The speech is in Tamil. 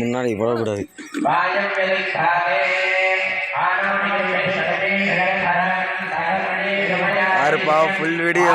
முன்னாடி போடக்கூடாது பாருப்பா ஃபுல் வீடியோ